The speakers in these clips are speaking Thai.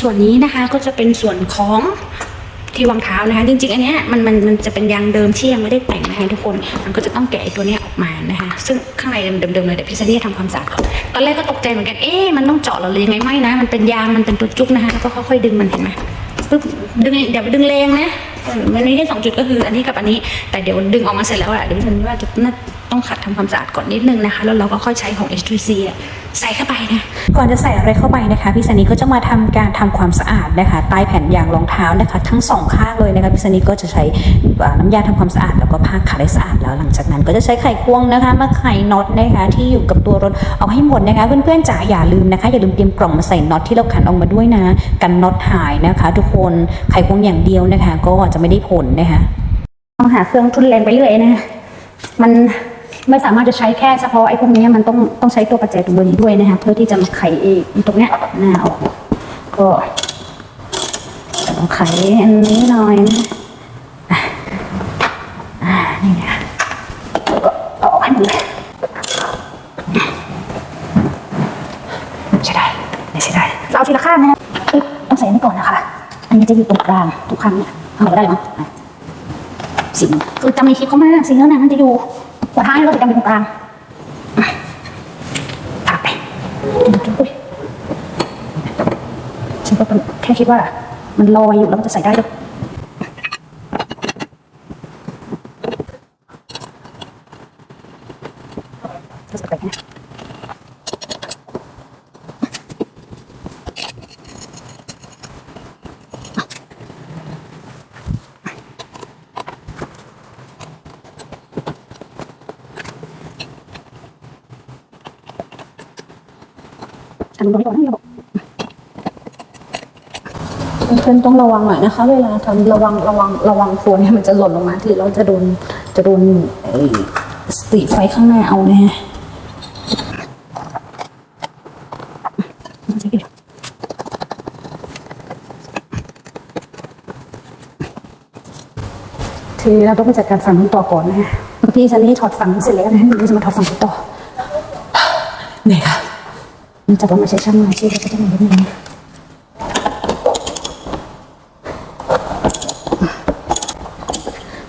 ส่วนนี้นะคะก็จะเป็นส่วนของที่วางเท้านะคะ จริงๆ อันเนี้ยมันมันมันจะเป็นยางเดิมที่ยังไม่ได้แต่งนะคะทุกคน มันก็จะต้องแกะตัวเนี้ยออกมานะคะ ซึ่งข้างในเดิมๆเลยเดี๋ยวพี่ซันนี่จะทำความสะอาดก่อนตอนแรกก็ตกใจเหมือนกัน เอ๊ะมันต้องเจาะเหรอหรือยังไงไม่นะ มันเป็นยางมันเป็นตัวจุกนะคะแล้วก็ค่อยๆดึงมันเห็นไหมปึ๊บดึงเดี๋ยวดึงแรงนะมันมีแค่สองจุดก็คืออันนี้กับอันนี้ แต่เดี๋ยวดึงออกมาเสร็จแล้วอะเดี๋ยวพี่ซันนี่ว่าจะน่า ต้องขัดทำความสะอาดก่อนนิดนึงนะคะ แล้วเราก็ค่อยใช้ของ H2C อะใส่เข้าไปนะ ก่อนจะใส่อะไรเข้าไปนะคะ พี่สันนีก็จะมาทำการทำความสะอาดนะคะ ใต้แผ่นยางรองเท้านะคะ ทั้งสองข้างเลยนะคะ พี่สันนีก็จะใช้อ่าน้ำยาทำความสะอาดแล้วก็ผ้าขัดให้สะอาดแล้วหลังจากนั้น ก็จะใช้ไขควงนะคะ มาไขน็อตนะคะที่อยู่กับตัวรถเอาให้หมดนะคะ เพื่อนๆจ๋าอย่าลืมนะคะ อย่าลืมเตรียมกล่องมาใส่น็อตที่เราขันออกมาด้วยนะ กันน็อตหายนะคะ ทุกคนไขควงอย่างเดียวนะคะ ก็จะไม่ได้ผลนะคะต้องหาเครื่องทุนแรงไปเรื่อยนะมัน ไม่สามารถจะใช้แค่เฉพาะไอ้พวกนี้มันต้องต้องใช้ตัวประแจตัวนี้ด้วยนะคะเพื่อที่จะมาไขเองตรงเนี้ยหน้าออกก็ต้องไขอันนี้หน่อยนะอะอ่านี่นะแล้วก็เอาออกให้หมดเลยใช่ได้ไม่ใช่ได้เอาทีละข้างนะต้องใส่อันนี้ก่อนนะคะ อันนี้จะอยู่ตรงกลางทุกครั้งเนี่ยทำไมก็ได้เนาะอะสีคือจำในคลิปเขามากสีแล้วนะมันจะอยู่ หัวท้ายแล้วก็จะจำเป็นตรงกลางตักไปอุ๊ยฉันก็แค่คิดว่า มันลอยอยู่แล้วมันจะใส่ได้ด้วย ทำตรงนี้ก่อนนะระบบเพื่อนต้องระวังหน่อยนะคะ เวลาทำระวังระวังระวังตัวเนี่ยมันจะหล่นลงมาที่เราจะโดนจะโดนไอ้สตรีทไฟข้างหน้าเอานะฮะทีนี้เราต้องไปจัดการฝั่งนู้นต่อก่อนนะฮะพี่ซันนี่ถอดฝั่งนี้เสร็จแล้วนะเดี๋ยวจะมาถอดฝั่งนี้ต่อเนี่ยค่ะมัน จะต้องมาใช้ช่างมืออาชีพแล้วก็จะมีนิดนึง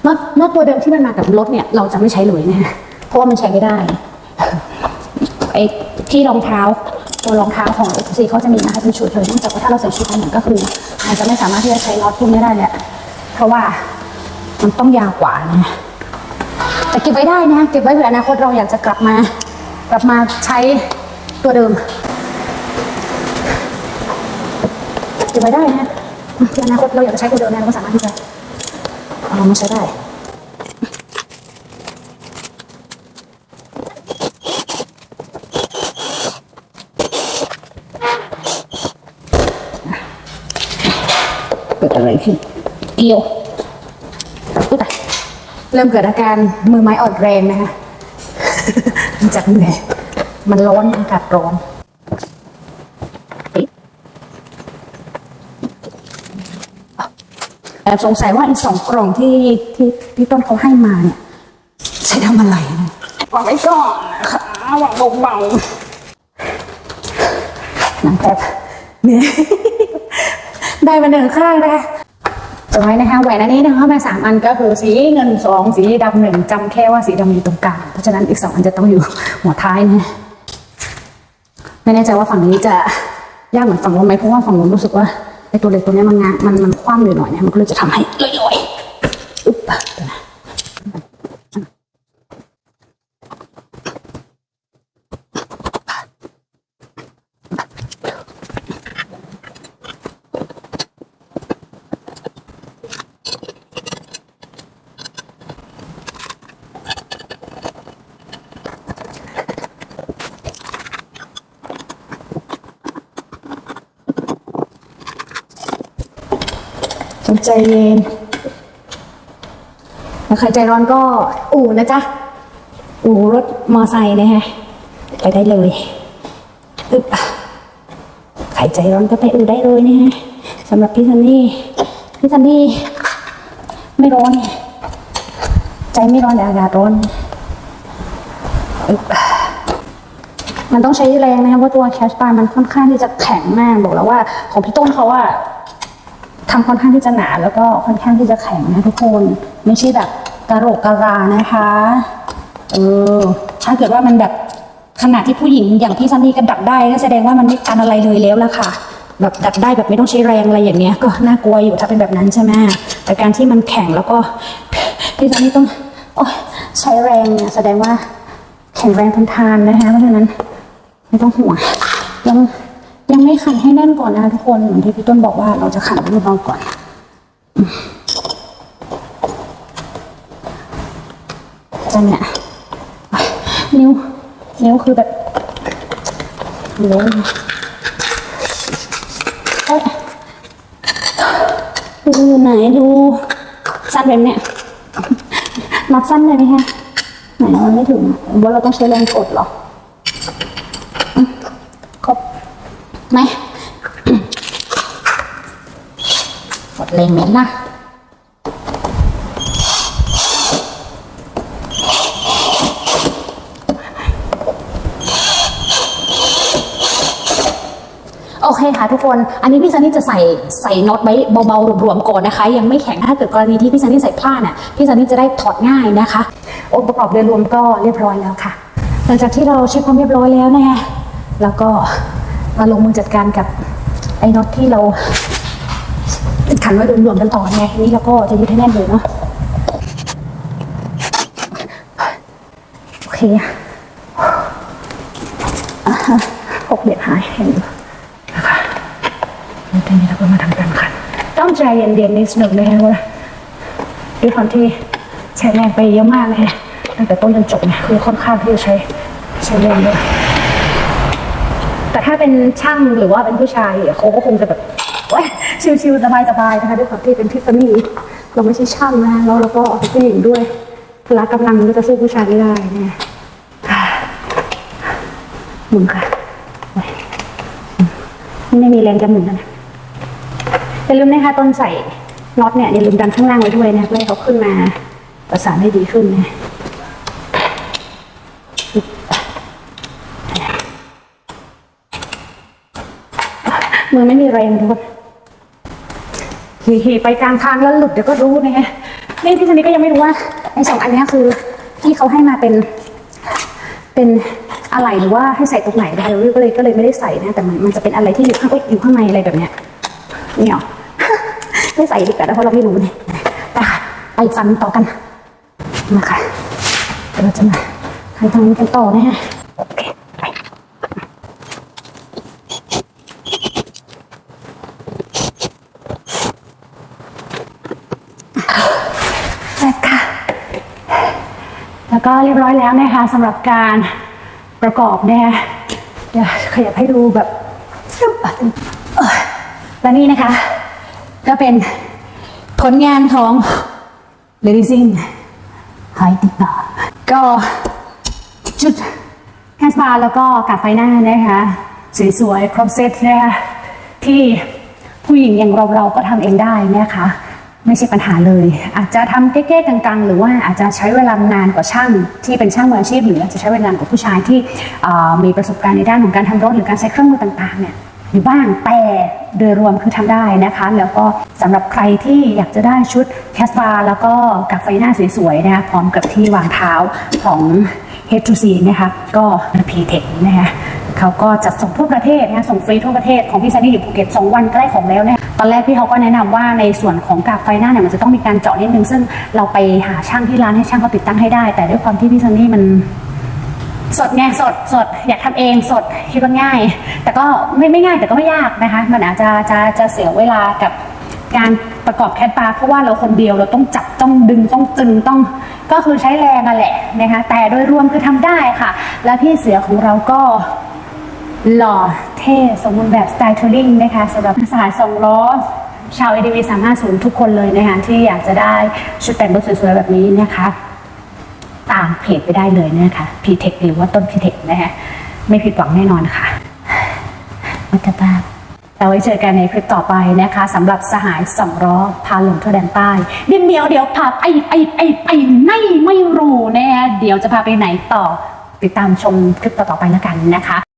น็อตน็อตตัวเดิมที่มันมากับรถเนี่ยเราจะไม่ใช้เลยนะเพราะว่ามันใช้ไม่ได้ไอ้ที่รองเท้าตัวรองเท้าของ f อเขาจะมีมาให้เป็นชุดเลยเนื่องจากว่าถ้าเราใส่ชุดนั้นก็คืออาจจะไม่สามารถที่จะใช้น็อตพวกนี้ได้แหละเพราะว่ามันต้องยาวกว่านะแต่เก็บไว้ได้นะเก็บไว้เผื่ออนาคตเราอยากจะกลับมากลับมาใช้ตัวเดิม เก็บไว้ได้นะเผื่ออนาคตเราอยากจะใช้ตัวเดิมนะเราก็สามารถที่จะเอามาใช้ได้เกิดอะไรขึ้นเกี่ยวอุ๊ยตายเริ่มเกิดอาการมือไม้อ่อนแรงนะคะมันจากเหนื่อยมันร้อนอากาศร้อนเอ๊ะ แอบสงสัยว่าไอ้สองกล่องที่ที่ที่ต้นเขาให้มาเนี่ยใช้ทำอะไรนะวางไว้ก่อนนะคะวางเบาๆหนังแป๊บเนี่ยได้มาหนึ่งข้างนะคะจำไว้นะคะแหวนอันนี้นะคะมาสามอันก็คือสีเงินสองสีดำหนึ่งจำแค่ว่าสีดำอยู่ตรงกลางเพราะฉะนั้นอีกสองอันจะต้องอยู่หัวท้ายนะไม่แน่ใจว่าฝั่งนี้จะยากเหมือนฝั่งนู้นไหมเพราะว่าฝั่งนู้นรู้สึกว่า ไอตัวเล็กตัวเนี้ยมันงานมันมันคว่ำอยู่หน่อยเนี่ยมันก็เลยจะทำให้ลอยๆอุ๊บเดี๋ยวนะ ใจเย็นถ้าใครใจร้อนก็อู่นะจ๊ะ อู่รถมอไซค์นะฮะ ไปได้เลยอึ๊บใครใจร้อนก็ไปอู่ได้เลยนะฮะสำหรับพี่ซันนี่ พี่ซันนี่ไม่ร้อน ใจไม่ร้อนแต่อากาศร้อนอึ๊บมันต้องใช้แรงนะคะเพราะตัวแคชบาร์มันค่อนข้างที่จะแข็งมากบอกแล้วว่า ของพี่ต้นเขาอะ ทำค่อนข้างที่จะหนาแล้วก็ค่อนข้างที่จะแข็งนะทุกคนไม่ใช่แบบกระโหลกกระลานะคะเออถ้าเกิดว่ามันแบบขนาดที่ผู้หญิงอย่างพี่ซันนี่ก็ดัดได้ก็แสดงว่ามันไม่กันอะไรเลยแล้วล่ะค่ะ แบบดัดได้แบบไม่ต้องใช้แรงอะไรอย่างเงี้ยก็น่ากลัวอยู่ถ้าเป็นแบบนั้นใช่ไหมแต่การที่มันแข็งแล้วก็พี่ซันนี่ต้องโอ๊ยใช้แรงเนี่ยแสดงว่าแข็งแรงทนทานนะคะเพราะฉะนั้นไม่ต้องห่วงยัง ยังไม่ขันให้แน่นก่อนนะทุกคนเหมือนที่พี่ต้นบอกว่าเราจะขันเบาๆก่อนจันเนี่ยนิ้วนิ้วคือแบบนิ้วเอ้ยดูไหนดูสั้นแบบเนี้ยมัดสั้นเลยไหมคะไหนมันไม่ถึงว่าเราต้องใช้แรงกดหรอ ครบ ไหมกดแรงเม็ดนะโอเคค่ะทุกคน อันนี้พี่ซันนี่จะใส่ใส่น็อตไว้เบาๆรวมๆก่อนนะคะ ยังไม่แข็งถ้าเกิดกรณีที่พี่ซันนี่ใส่พลาดน่ะพี่ซันนี่จะได้ถอดง่ายนะคะองค์ประกอบโดยรวมก็เรียบร้อยแล้วค่ะ หลังจากที่เราเช็คความเรียบร้อยแล้วนะคะแล้วก็ มาลงมือจัดการกับไอ้น็อตที่เราขันไว้รวมๆกันต่อไงทีนี้เราก็จะยึดให้แน่นเลยเนาะโอเคอะฮะหกเด็ดหายเห็นอยู่นะคะแล้วทีนี้เราก็มาทำการขัน ต้องใจเย็นๆนิดหนึ่งนะคะว่าด้วยความที่ใช้แรงไปเยอะมากเลยตั้งแต่ต้นจนจบเนี่ยคือค่อนข้างที่จะใช้ใช้แรงด้วย แต่ถ้าเป็นช่างหรือว่าเป็นผู้ชายเขาก็คงจะแบบโอ๊ยชิวๆสบายๆนะคะด้วยความที่เป็นทิฟฟานี่เราไม่ใช่ช่างนะแล้วเราก็เป็นผู้หญิงด้วยพละกำลังก็จะสู้ผู้ชายไม่ได้เนี่ยหมุนค่ะไม่มีแรงจะหมุนนะอย่าลืมนะคะต้นใส่น็อตเนี่ยอย่าลืมดันข้างล่างไว้ด้วยนะเพื่อให้เขาขึ้นมาประสานได้ดีขึ้นนะ มือไม่มีแรงทุกคนขี่ๆไปกลางทางแล้วหลุดเดี๋ยวก็รู้นะฮะนี่พี่ชนิดก็ยังไม่รู้ว่าไอ้สองอันนี้คือที่เขาให้มาเป็น เป็นอะไรหรือว่าให้ใส่ตรงไหนได้เรก็เลยก็เลยไม่ได้ใส่นะแต่มันมันจะเป็นอะไรที่อยู่ข้างอยู่ข้างในอะไรแบบเนี้ยนี่หรอไม่ใส่ดีกว่าเพราะเราไม่รู้เนี่ยไปค่ะไปฟันต่อกันมาค่ะเราจะมาทำทางกันต่อนะฮะโอเคไป เสร็จค่ะ แล้ว ก็เรียบร้อยแล้วนะคะสำหรับการประกอบนะคะเดี๋ยวขยับให้ดูแบบและนี่นะคะ ก็เป็นผลงานของ Lady Sing ไฮติดต่อก็จุดแคสบาร์แล้วก็กับไฟหน้านะคะสวยๆครบเซตนะคะที่ผู้หญิงอย่างเราเราๆก็ทำเองได้นะคะ ไม่ใช่ปัญหาเลย อาจจะทำเก๊ๆกังๆ หรือว่าอาจจะใช้เวลานานกว่าช่างที่เป็นช่างมืออาชีพ หรืออาจจะใช้เวลานานกว่าผู้ชายที่มีประสบการณ์ในด้านของการทำรถหรือการใช้เครื่องมือต่างๆเนี่ยอยู่บ้างแต่โดยรวมคือทำได้นะคะ แล้วก็สำหรับใครที่อยากจะได้ชุดแคสบาแล้วก็กับไฟหน้าสวยๆนะคะพร้อมกับที่วางเท้าของ Head to Sea นะคะก็ p t e c h นะคะ เขาก็จัดส่งทั่วประเทศนะส่งฟรีทั่วประเทศของพี่ซันนี่อยู่ภูเก็ตสองวันใกล้ของแล้วเนี่ยตอนแรกพี่เขาก็แนะนำว่าในส่วนของกากไฟหน้าเนี่ยมันจะต้องมีการเจาะนิดนึงซึ่งเราไปหาช่างที่ร้านให้ช่างเขาติดตั้งให้ได้ แต่ด้วยความที่พี่ซันนี่มันสดไงสดสดอยากทำเองสดคิดว่าง่าย แต่ก็ไม่ไม่ง่ายแต่ก็ไม่ยากนะคะ มันอาจจะจะจะเสียเวลากับการประกอบแคทบาเพราะว่าเราคนเดียวเราต้องจับต้องดึงต้องตึงต้องก็คือใช้แรงนั่นแหละนะคะแต่โดยรวมคือทำได้ค่ะ และพี่เสือของเราก็ หล่อเท่สมบูรณ์แบบสไตล์ทัวริงนะคะสำหรับสายสองล้อชาว ADV 350 ทุกคนเลยนะคะที่อยากจะได้ชุดแต่งรถสวยๆแบบนี้นะคะตามเพจไปได้เลยนะคะ p t e c h หรือว่าต้น p t e c h นะคะไม่ผิดหวังแน่นอนค่ะวัตบ้าเราไว้เจอกันในคลิปต่อไปนะคะสำหรับสหายสองล้อพาลงทั่วแดนใต้เดี๋ยวเดี๋ยวเดี๋ยวพาไปไปไปไปไหนไม่รู้นะคะเดี๋ยวจะพาไปไหนต่อติดตามชมคลิปต่อๆไปแล้วกันนะคะ